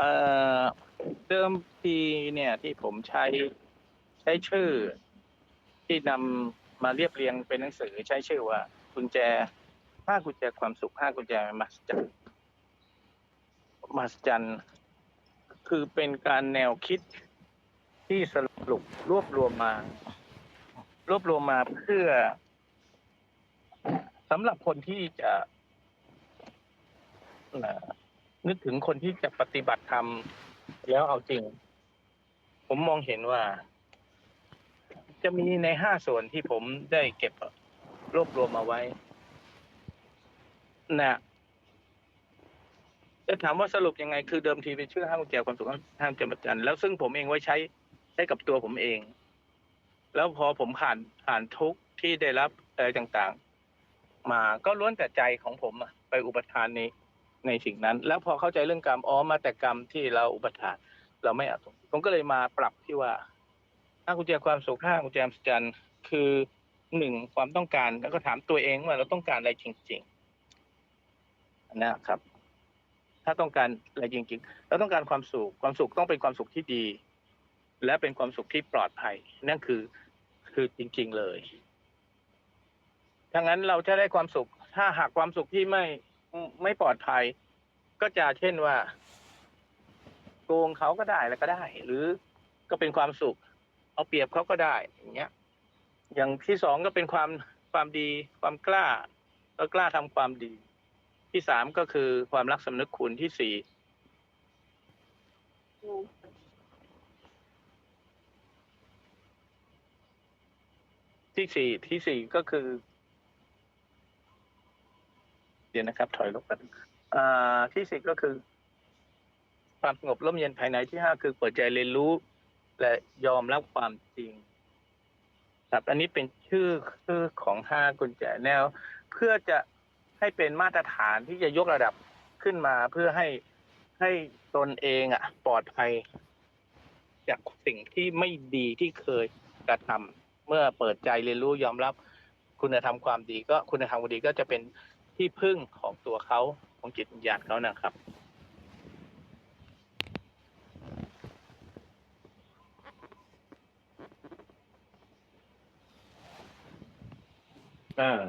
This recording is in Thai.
เอ่อเดิมทีเนี่ยที่ผมใช้ใช้ชื่อ ที่นำมาเรียบเรียงเป็นหนังสือใช้ชื่อว่า กุญแจห้ากุญแจความสุขห้ากุญแจมหัศจรรย์มหัศจรรย์คือเป็นการแนวคิดที่สรุปรวบรวมมา รวบรวมมาเพื่อสำหรับคนที่จะ นึกถึงคนที่จะปฏิบัติธรรมแล้วเอาจริง ผมมองเห็นว่า จะมีในห้าส่วนที่ผมได้เก็บรวบรวมมาไว้นะจะถามว่าสรุปยังไง คือเดิมทีเป็นชื่อห้างกุญแจความสุขห้างกุญแจประจันแล้วซึ่งผมเองไว้ใช้ใช้กับตัวผมเอง แล้วพอผมผ่านผ่านทุกที่ได้รับอะไรต่าง ๆ มาก็ล้วนแต่ใจของผมอะไปอุปทานใน ในสิ่งนั้น แล้วพอเข้าใจเรื่องกรรมอ๋อมาแต่กรรมที่เราอุปทาน เราไม่เอาผมก็เลยมาปรับที่ว่าห้ากุญแจความสุขห้ากุญแจมหัศจรรย์คือหนึ่งความต้องการแล้วก็ถามตัวเองว่าเราต้องการอะไรจริงๆนะครับ ถ้าต้องการอะไรจริงๆเราต้องการความสุขความสุขต้องเป็นความสุขที่ดี และเป็นความสุขที่ปลอดภัย นั่นคือคือจริง ๆเลยถ้างั้นเราจะได้ความสุข ถ้าหากความสุขที่ไม่ ไม่ปลอดภัย ก็จะเช่นว่าโกงเขาก็ได้แล้วก็ได้ หรือก็เป็นความสุข เอาเปรียบเขาก็ได้อย่างเงี้ย อย่างที่สองก็เป็นความความดีความกล้าก็กล้าทำความดี ที่สามก็คือความรักสำนึกคุณที่สี่ที่สี่ที่สี่ก็คือ ดี๋ยวนะครับ ถอยลงกันที่สี่ก็คือ ความสงบร่มเย็นภายในที่ห้าคือเปิดใจเรียนรู้ และยอมรับความจริง ครับ อันนี้เป็นชื่อชื่อของห้ากุญแจแนว เพื่อจะให้เป็นมาตรฐานที่จะยกระดับขึ้นมาเพื่อให้ให้ตนเองอะ ปลอดภัย จากสิ่งที่ไม่ดีที่เคยกระทำเมื่อเปิดใจเรียนรู้ยอมรับ คุณธรรมความดีก็คุณธรรมความดีก็จะเป็น ที่พึ่งของตัวเขาของจิตวิญญาณเขานะครับ อ่า